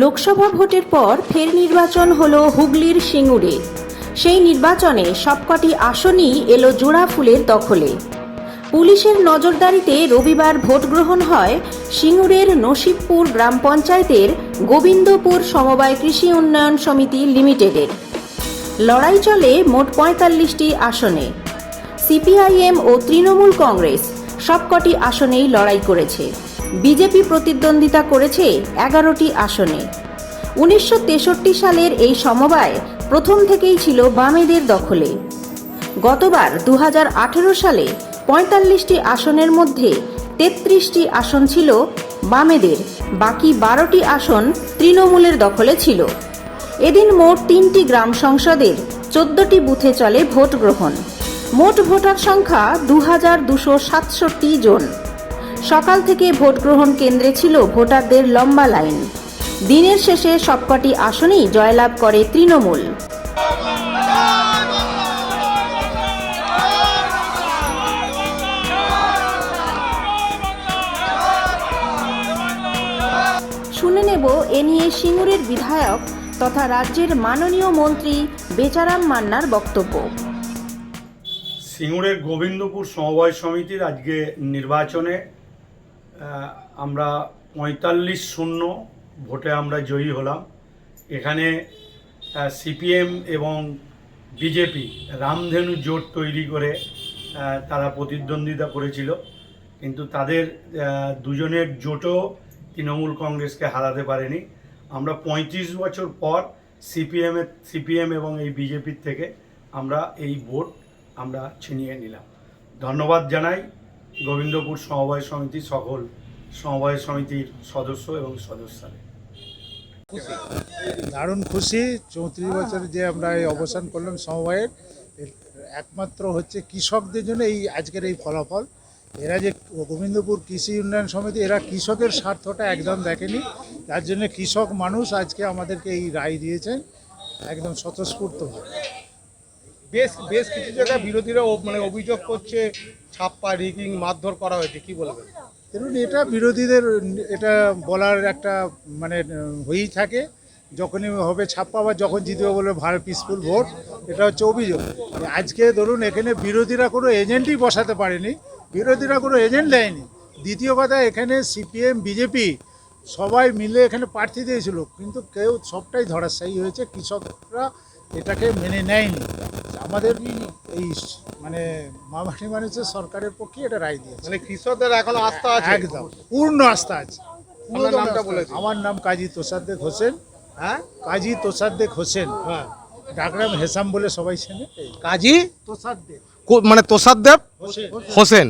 লোকসভা ভোটের পর ফের নির্বাচন হলো হুগলির সিঙ্গুরে। সেই নির্বাচনে সবকটি আসনই এলো জোড়া ফুলের দখলে। পুলিশের নজরদারিতে রবিবার ভোট গ্রহণ হয় সিঙ্গুরের নসিবপুর গ্রাম পঞ্চায়েতের গোবিন্দপুর সমবায় কৃষি উন্নয়ন সমিতি লিমিটেডের। লড়াই চলে মোট পঁয়তাল্লিশটি আসনে। সিপিআইএম ও তৃণমূল কংগ্রেস সবকটি আসনেই লড়াই করেছে। বিজেপি প্রতিদ্বন্দ্বিতা করেছে এগারোটি আসনে। উনিশশো তেষট্টি সালের এই সমবায় প্রথম থেকেই ছিল বামেদের দখলে। গতবার দু হাজার আঠেরো সালে পঁয়তাল্লিশটি আসনের মধ্যে তেত্রিশটি আসন ছিল বামেদের, বাকি বারোটি আসন তৃণমূলের দখলে ছিল। এদিন মোট তিনটি গ্রাম সংসদের চোদ্দটি বুথে চলে ভোট গ্রহণ মোট ভোটার সংখ্যা দু হাজার দুশো সাতষট্টি জন। সকাল থেকে ভোট গ্রহণ কেন্দ্রে ছিল ভোটারদের লম্বা লাইন। দিনের শেষে সবকটি আসনেই জয়লাভ করে তৃণমূল। শুনে নেব এ নিয়ে সিঙ্গুরের বিধায়ক তথা রাজ্যের মাননীয় মন্ত্রী বেচারাম মান্নার বক্তব্য। সিঙ্গুরের গোবিন্দপুর সমবায় সমিতির আজকে নির্বাচনে আমরা পঁয়তাল্লিশ শূন্য ভোটে আমরা জয়ী হলাম। এখানে সিপিএম এবং বিজেপি রামধেনু জোট তৈরি করে তারা প্রতিদ্বন্দ্বিতা করেছিল। কিন্তু তাদের দুজনের জোটও তৃণমূল কংগ্রেসকে হারাতে পারেনি। আমরা পঁয়ত্রিশ বছর পর সিপিএমের সিপিএম এবং এই বিজেপির থেকে আমরা এই ভোট আমরা ছিনিয়ে নিলাম। ধন্যবাদ জানাই। গোবিন্দপুর সমবায় সমিতি সকল সমবায় সমিতির সদস্য এবং সদস্যদের দারুণ খুশি, চৌত্রিশ বছর যে আমরা এই অবসান করলাম সমবায়ের একমাত্র হচ্ছে কৃষকদের জন্য এই আজকের এই ফলাফল। এরা যে গোবিন্দপুর কৃষি উন্নয়ন সমিতি, এরা কৃষকের স্বার্থটা একদম দেখেনি। তার জন্য কৃষক মানুষ আজকে আমাদেরকে এই রায় দিয়েছেন, একদম স্বতঃস্ফূর্তভাবে। বেশ বেশ কিছু জায়গায় বিরোধীরা মানে অভিযোগ করছে, ছাপ্পা, রিগিং, মারধর করা হয়েছে, কি বলবেন? ধরুন এটা বিরোধীদের, এটা বলার একটা মানে হয়েই থাকে। যখনই হবে ছাপ্পা বা যখন জিতবে বলবে ভালো পিসফুল ভোট এটা হচ্ছে অভিযোগ। আজকে ধরুন, এখানে বিরোধীরা কোনো এজেন্টই বসাতে পারেনি, বিরোধীরা কোনো এজেন্ট দেয়নি। দ্বিতীয় কথা, এখানে সিপিএম বিজেপি সবাই মিলে এখানে প্রার্থী দিয়েছিল, কিন্তু কেউ সবটাই ধরাশায়ী হয়েছে, কৃষকরা এটাকে মেনে নেয়নি। আমাদের এই মানে মামাটি মানুষ সরকারের পক্ষে এটা রায় দিয়েছে। মানে কৃষকদের এখন আস্থা আছে? একদম পূর্ণ আস্থা আছে। আমার নাম কাজী তোসাদ্দেক হোসেন। হ্যাঁ? কাজী তোসাদ্দেক হোসেন। হ্যাঁ। ডাকরাম হেসাম বলে সবাই চেনে। কাজী? তোসাদ্দেক মানে হোসেন। হোসেন।